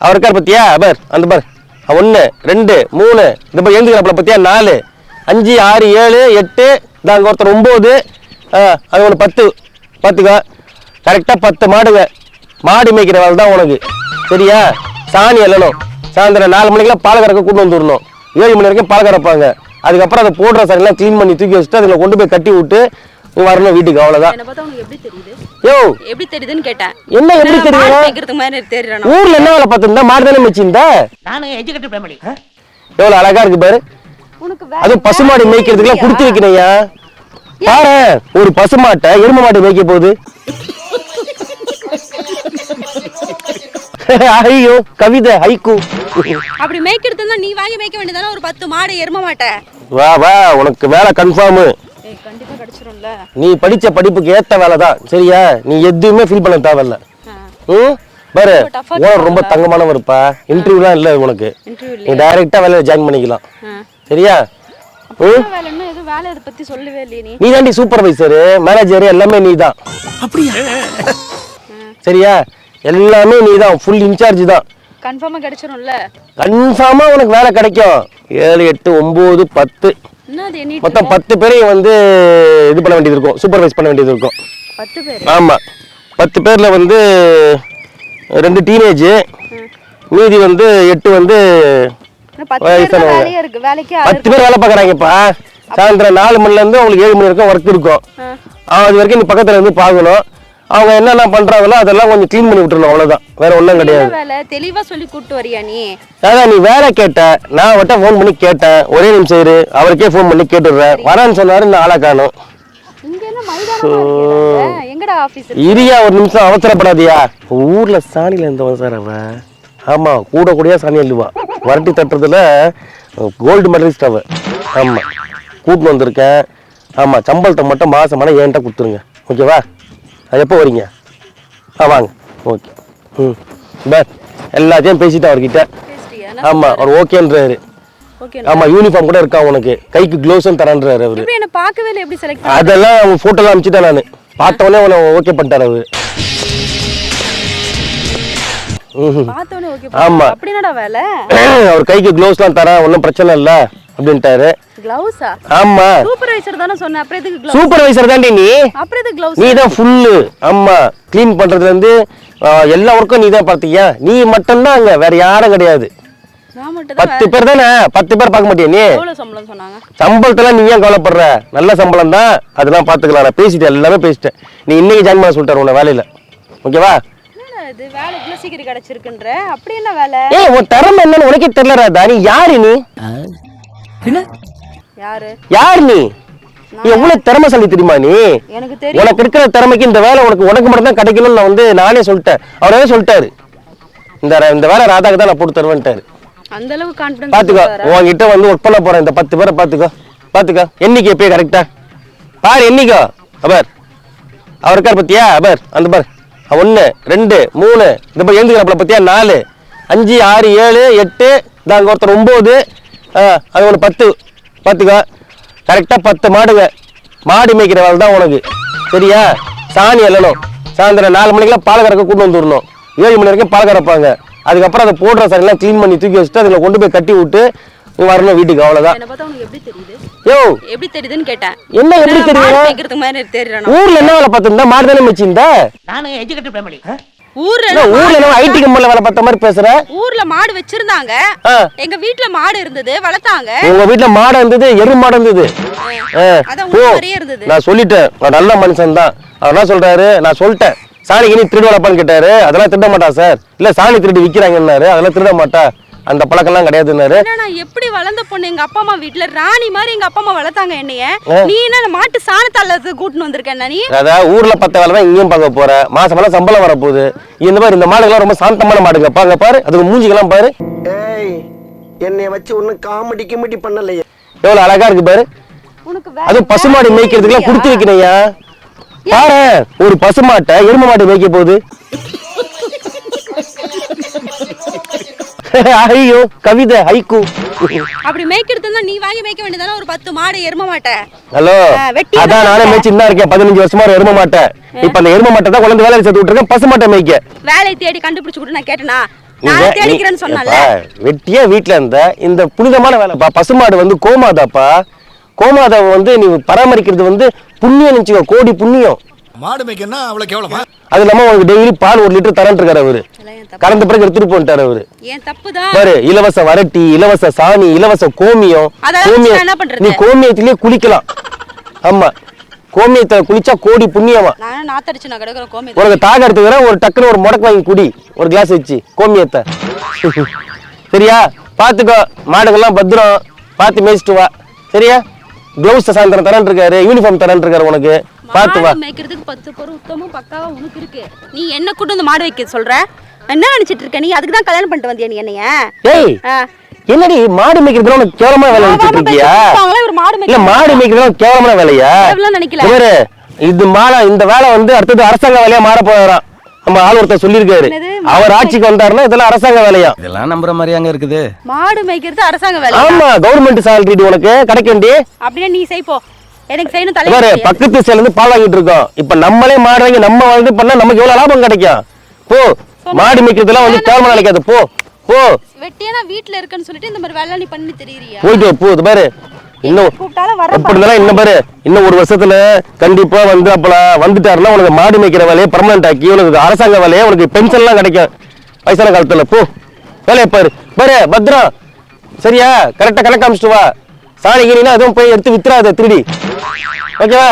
அவர் இருக்கார் பத்தியா? பார் அந்த பார். ஒன்று ரெண்டு மூணு. இந்த பார் எழுந்துக்கிறப்பல பத்தியா? நாலு. அஞ்சு ஆறு ஏழு எட்டு. இந்த அங்கே ஒருத்தர் ஒம்பது. அது ஒன்று பத்து. பார்த்துக்கோ கரெக்டாக பத்து மாடுங்க. மாடு மேய்க்கிற வேலை தான் உனக்கு. சரியா? சாணி எல்லணும் சாயந்தரம் நாலு மணிக்கெல்லாம் பால் கறக்க கூட்டு வந்துடணும் ஏழு மணி வரைக்கும் பால் கறப்பாங்க. அதுக்கப்புறம் அதை போடுற சரியெல்லாம் க்ளீன் பண்ணி தூக்கி வச்சுட்டு அதில் கொண்டு போய் கட்டி விட்டு வரணும் வீட்டுக்கு தெரியுது? யோ! எப்படி தெரியுதுன்னு கேட்டேன். என்ன எப்படி தெரியும் மேய்க்கிறதுக்கு மாதிரி தெரியறேன் ஊர்ல என்ன வேலை பார்த்துருந்தா மாடு தானே மிச்சிருந்த நானும் எஜுகேட்டட் ஃபேமிலி எவ்வளவு அழகா இருக்கு பாரு. அதுவும் பசுமாடு மேய்க்கிறதுக்குலாம் கொடுத்து வைக்கணையா பாரு ஒரு பசுமாட்டை எரும மாடு மேய்க்க போகுது. ஐயோ கவிதை ஹைக்கு அப்படி மேய்க்கிறது நீ வாங்கி மேய்க்க வேண்டியதானே ஒரு பத்து மாடு எரும மாட்டேன் வா வா உனக்கு வேலை கன்ஃபார்மு நீ படிச்ச படிப்புக்கு ஏத்த வேலை தான் சரியா? நீ எதுவுமே ஃபீல் பண்ண தேவையில்ல. ம்? பாரு உனக்கு ரொம்ப தங்கமானவருப்பா இன்டர்வியூலாம் இல்லை உனக்கு. இன்டர்வியூ நீ டைரக்டா வேலையில ஜாயின் பண்ணிக்கலாம். சரியா? நீ நீ. தாண்டி சூப்பர்வைசரு மேனேஜர் எல்லாமே நீ தான் சரியா? எல்லாமே நீ தான் ஃபுல் இன்சார்ஜ் தான் கன்ஃபார்மா கிடைச்சிரும்ல? கன்ஃபார்மா உனக்கு வேலை கிடைக்கும். ஏழு எட்டு ஒம்பது பத்து. மொத்தம் பத்து பேரையும் வந்து இது பண்ண வேண்டியது இருக்கும் சூப்பர்வைஸ் பண்ண வேண்டியது இருக்கும். பத்து பேர்? ஆமாம் பத்து பேரில் வந்து ரெண்டு டீனேஜ் மீதி வந்து எட்டு வந்து வயசானவங்க. பத்து பேர் வேலை பார்க்குறாங்கப்பா. சாயந்தரம் நாலு மணிலேருந்து உங்களுக்கு ஏழு மணி வரைக்கும் ஒர்க் இருக்கும். அது வரைக்கும் நீ பக்கத்தில் இருந்து பார்க்கணும். அவங்க என்னென்ன பண்ணுறாங்களோ அதெல்லாம் கொஞ்சம் க்ளீன் பண்ணி விட்டுறணும் அவ்வளோதான் வேற ஒன்றும் கிடையாது. வேலை? தெளிவா சொல்லி கூட்டு வரியா நீ? அதான் நீ வேலை கேட்ட நான் அவர்கிட்ட ஃபோன் பண்ணி கேட்டேன். ஒரே நிமிஷம் இரு அவருக்கே ஃபோன் பண்ணி கேட்டுடுறேன். வரான்னு சொன்னாரு இந்த ஆளை காணும். இங்க என்ன மைதானமா இருக்கே எங்கடா ஆபீஸ் இரியா ஒரு நிமிஷம் அவசரப்படாதியா. ஊர்ல சாணியில இருந்தவன் சார் அவன். ஆமா கூட கூடயா சாணி அள்ளுவா வரட்டி தட்டுறதுல கோல்டு மெடலிஸ்ட் அவ ஆமா. கூட்டின்னு வந்திருக்கேன். ஆமா சம்பளத்தை மட்டும் மாசம் மாதம் என்கிட்ட கொடுத்துருங்க. ஓகேவா? எப்போ வரீங்க? ஆ வாங்க. ஓகே. ம். பஸ் எல்லாத்தையும் பேசிட்டு அவர்கிட்ட. பேசிட்டியா? ஆமா அவர் ஓகேன்றாரு. ஓகே ஆமா யூனிஃபார்ம் கூட இருக்கா உனக்கு? கைக்கு க்ளோஸும் தரேன்றாரு அவரு. எப்படி என்ன பார்க்கவே இல்லை எப்படி செலக்ட் அதெல்லாம் அவன் போட்டோலாம் அனுப்பிச்சிட்டேன் நான். பார்த்தவொடனே உன்னை ஓகே பண்ணிட்டார் அவரு. ஆமா. அவர் கைக்கு க்ளோஸ்லாம் தரேன் ஒன்றும் பிரச்சனை இல்லை அப்படின்ட்டாரு. கிளவுஸா ஆமா. சூப்பர்வைசர் தானே சொன்னேன். அப்புறம் எதுக்கு கிளவுஸ் சூப்பர்வைசர் தாண்டி நீ? அப்புறம் எதுக்கு கிளவுஸ் நீ தான் ஃபுல்லு ஆமா. க்ளீன் பண்றதுல இருந்து எல்லா ஒர்க்கும் நீ தான் பார்த்தியா நீ மட்டும்தான் அங்க வேற யாரும் கிடையாது. நான் மட்டும் தான் பத்து பேர் தானே? பத்து பேர் பார்க்க மாட்டியா நீ? எவ்வளவு சம்பளம் சொன்னாங்க? சம்பளத்தெல்லாம் நீ ஏன் கவலைப்படுற? நல்ல சம்பளம் தான். அதெல்லாம் பார்த்துக்கலாம் நான் பேசிட்டேன். எல்லாமே பேசிட்டேன். நீ இன்னைக்கு ஜாயின் பண்ண சொல்லிட்டாரு உன்னை வேலையில. ஓகேவா? என்னடா இது? வேலை இவ்வளவு சீக்கிரம் கிடைச்சிருக்குன்ற? அப்படி என்ன வேலை? ஏய் உன் திறமை என்னன்னு உனக்கே தெரியல ராதா நீ யாரு நீ? யாரு? யார் நீ? எவ்வளவு திறமைசாலி தெரியுமா நீ? எனக்கு தெரியும். உனக்கு இருக்கிற திறமைக்கு இந்த வேலை உனக்கு உனக்கு மட்டும் தான் கிடைக்கணும்னு நான் வந்து நானே சொல்லிட்டேன். அவரே சொல்லிட்டாரு. இந்த இந்த வேலை ராதாக்கு தான் நான் போட்டு தருவேன்ட்டாரு. அந்த அளவு கான்பிடன்ஸ் பாத்துக்கோ உன்கிட்ட வந்து ஒர்க் பண்ண போறேன். இந்த பத்து பேரை பாத்துக்கோ. பாத்துக்கோ எண்ணிக்கை எப்பயே கரெக்டா பாரு எண்ணிக்கோ அபர். அவர் இருக்கார் பத்தியா? அபர் அந்த பார். ஒன்று ரெண்டு மூணு. இந்த பார் எழுந்துக்கிறப்பல பத்தியா? நாலு. அஞ்சு ஆறு ஏழு எட்டு. இந்த அங்கே ஒருத்தர் ஒம்பது. அது ஒன்று பத்து. பார்த்துக்கோ கரெக்டாக பத்து மாடுங்க. மாடு மேய்க்கிற வேலை தான் உனக்கு. சரியா? சாணி எல்லணும் சாயந்தரம் நாலு மணிக்கெல்லாம் பால் கறக்க கூட்டு வந்துடணும். ஏழு மணி வரைக்கும் பால் கறப்பாங்க. அதுக்கப்புறம் அதை போடுற சரியெல்லாம் க்ளீன் பண்ணி தூக்கி வச்சுட்டு அதில் கொண்டு போய் கட்டி விட்டு நீ வரணும் வீட்டுக்கு. அவ்வளோதான் தெரியுது? யோ! எப்படி தெரியுதுன்னு கேட்டேன். என்ன எப்படி நான் தெரியறேன் ஊர்ல என்ன வேலை பார்த்திருந்தா மாடு தானே மிச்சிருந்தா நானும் எஜுகேட்டட் ஃபேமிலி ஊர்ல ஊர்ல என்ன ஐடி கம்பெனில வேலை பார்த்த மாதிரி பேசுற? ஊர்ல மாடு வச்சிருந்தாங்க. எங்க வீட்ல மாடு இருந்தது வளர்த்தாங்க. உங்க வீட்டுல மாடு இருந்தது எரு மாடு இருந்தது. நான் சொல்லிட்டேன். நான் நல்ல மனுஷன் தான். சொல்றாரு? நான் சொல்லிட்டேன். சாணிக்கு நீ திருடு வளர்ப்பான்னு கேட்டாரு. அதெல்லாம் திருட மாட்டா சார். இல்ல சாணி திருடி விக்கிறாங்கன்னாரு. அதெல்லாம் திருட மாட்டா. அந்த பழக்கம்லாம் கிடையாதுன்னாரு. நான் எப்படி வளர்ந்த பொண்ணு? எங்க அப்பா அம்மா வீட்ல ராணி மாதிரி எங்க அப்பா அம்மா வளர்த்தாங்க என்னைய. நீ என்ன மாட்டு சாணத்தால கூட்டின்னு வந்திருக்க நீ? அதாவது ஊர்ல பத்த வேலை தான் இங்கேயும் பார்க்க போற. மாசம் மாசம் சம்பளம் வரப்போகுது. இந்த மாதிரி இந்த மாடுகள்லாம் ரொம்ப சாந்தமான மாடுங்க. பாங்க பாரு. அதுக்கு மூஞ்சிக்கெல்லாம் பாரு. ஏய் என்னைய வச்சு ஒன்னும் காமெடி கிமெடி பண்ணலையே. எவ்வளவு அழகா இருக்கு பாரு. அதுவும் பசுமாடு மேய்க்கிறதுக்குலாம் கொடுத்து வைக்கணையா பாரு ஒரு பசுமாட்டை எரும மாடு மேய்க்க போகுது. ஐயோ கவிதை ஹைக்கு அப்படி மேய்க்கிறது இருந்தா நீ வாங்கி மேய்க்க வேண்டியதானே ஒரு பத்து மாடு எரும மாட்டை. ஹலோ அதான் தான் நானே மேய்ச்சின்னு தான் இருக்கேன். பதினஞ்சு வருஷமா எரும மாட்டை. இப்ப அந்த எரும மாட்டை தான் குழந்தை வேலையில சேர்த்து விட்டுருக்கேன். பசுமாட்டை மேய்க்க. வேலையை தேடி கண்டுபிடிச்சு கொடு நான் கேட்டனா? வெட்டியா வீட்ல இருந்த இந்த புனிதமான வேலைப்பா பசுமாடு வந்து கோமாதாப்பா. கோமாதாவை வந்து நீ பராமரிக்கிறது வந்து புண்ணியம் நினைச்சுக்கோ. கோடி புண்ணியம். மாடு மேய்க்கன்னா அவ்வளவு கேவலமா? அது இல்லாம உனக்கு டெய்லி பால் ஒரு லிட்டர் தரேன் இருக்காரு அவரு. கறந்த பிறகு எடுத்துட்டு போன்ட்டாரு அவரு. பாரு இலவச வரட்டி இலவச சாணி இலவச கோமியம் பண்றது? நீ கோமியத்திலேயே குளிக்கலாம். ஆமா. கோமியத்தை குளிச்சா கோடி புண்ணியமா? உனக்கு தாக எடுத்துக்கிறேன் ஒரு டக்குன்னு ஒரு முடக்கு வாங்கி குடி. ஒரு கிளாஸ் வச்சு கோமியத்தை. சரியா? பாத்துக்கோ மாடுகள்லாம் பத்திரம். பார்த்து மேய்ச்சிட்டு வா. சரியா? க்ளவுஸ் சாயந்தரம் தரேன் இருக்காரு யூனிஃபார்ம் தரேன் இருக்காரு உனக்கு. பார்த்து வா. மேய்க்கிறதுக்கு பத்து பொருள் உத்தமும் பக்காவா உனக்கு இருக்கு. நீ என்ன கூட்டு வந்து மாடு வைக்க சொல்ற? என்ன நினைச்சிட்டு இருக்க? நீ அதுக்கு தான் கல்யாணம் பண்ணிட்டு வந்தியா நீ என்னைய? ஏய். என்னடி மாடு மேய்க்கிறதுல உனக்கு கேவலமான வேலை நினைச்சிட்டு இருக்கியா? பேசிட்டு ஒரு மாடு இல்ல மாடு மேய்க்கிறதுல கேவலமான வேலையா? நினைக்கல. இவரு இது மாலை இந்த வேலை வந்து அடுத்தது அரசாங்க வேலையா மாற போறான் நம்ம ஆள் ஒருத்தர் சொல்லியிருக்காரு? அவர் ஆட்சிக்கு வந்தாருன்னா இதெல்லாம் அரசாங்க வேலையா? இதெல்லாம் நம்புற மாதிரியாங்க இருக்குது. மாடு மேய்க்கிறது அரசாங்க வேலை ஆமா கவர்மெண்ட் சேலரி உனக்கு. கிடைக்கண்டி அப்படியே நீ செய் போ. எனக்கு செய்யணும் தலைவர் பக்கத்து சைடுல இருந்து பால் வாங்கிட்டு இருக்கோம். இப்ப நம்மளே மாடு வாங்கி நம்ம வந்து பண்ணா நமக்கு எவ்வளவு லாபம் கிடைக்கும்? போ. மாடு மேய்க்கிறதுலாம் வந்து கேவலமா நினைக்காது போ போ. வெட்டியா வீட்ல இருக்கேன்னு சொல்லிட்டு இந்த மாதிரி வேலை நீ பண்ணி தெரியுறியா? போயிட்டு போ இது பாரு. இன்னும் இன்னும் பாரு இன்னும் ஒரு வருஷத்துல கண்டிப்பா வந்து அப்பலாம் வந்துட்டாருன்னா உனக்கு மாடு மேய்க்கிற வேலையை பர்மனன்ட் ஆக்கி உனக்கு அரசாங்க வேலையை உனக்கு பென்ஷன் எல்லாம் கிடைக்கும். வயசான காலத்துல போ. வேலையை பாரு. பாரு பத்ரம் சரியா? கரெக்டா கணக்கு காமிச்சிட்டு வா. சாணி கீனா எதுவும் போய் எடுத்து வித்துறாத திருடி. ஓகேவா.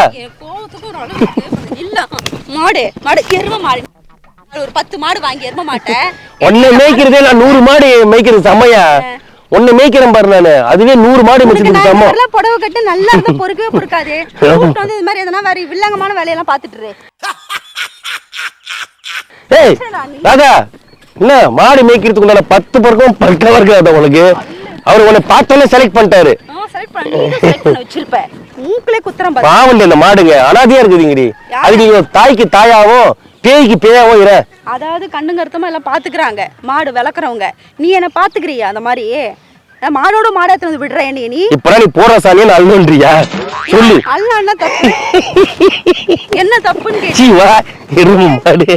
இல்ல. மாடு மாடு எரும மாடு. ஒரு பத்து மாடு வாங்கி எரும மாட்டேன். ஒன்னு மேய்க்கிறதே நான் நூறு மாடு மேய்க்கிறது செம்மையா? ஒன்னு மேய்க்கிறேன் பாரு நானு. அதுவே நூறு மாடு நான் சமம். நல்லா புடவை கட்டு நல்லா இருந்தா பொறுக்கவே பொறுக்காது. கூப்பிட்டு வந்து இது மாதிரி எதனா வேற வில்லங்கமான வேலையெல்லாம் பாத்துட்டு. ஏய் ராதா என்ன மாடு மேய்க்கிறதுக்கு உண்டான பத்து பறக்கும் பக்கவா இருக்காது உனக்கு? அவர் உன்னை பார்த்தோன்னே செலக்ட் பண்ணிட்டாரு. பாவம் இந்த மாடுங்க அனாதையா இருக்குதுங்கடி. அது நீங்க தாய்க்கு தாயாவும் பேய்க்கு பேயாவும் இர அதாவது கண்ணுங்க அர்த்தமா எல்லாம் பாத்துக்கிறாங்க. மாடு வளர்க்குறவங்க நீ என்ன பாத்துக்கிறியா அந்த மாதிரி மாடோட மாடை வந்து விடுற என்னைய நீ? இப்ப நீ போற சாணியா அல்லுன்றியா சொல்லு. அல்ல என்ன தப்பு. என்ன தப்புன்னு கேட்டு வா எருமை மாடு.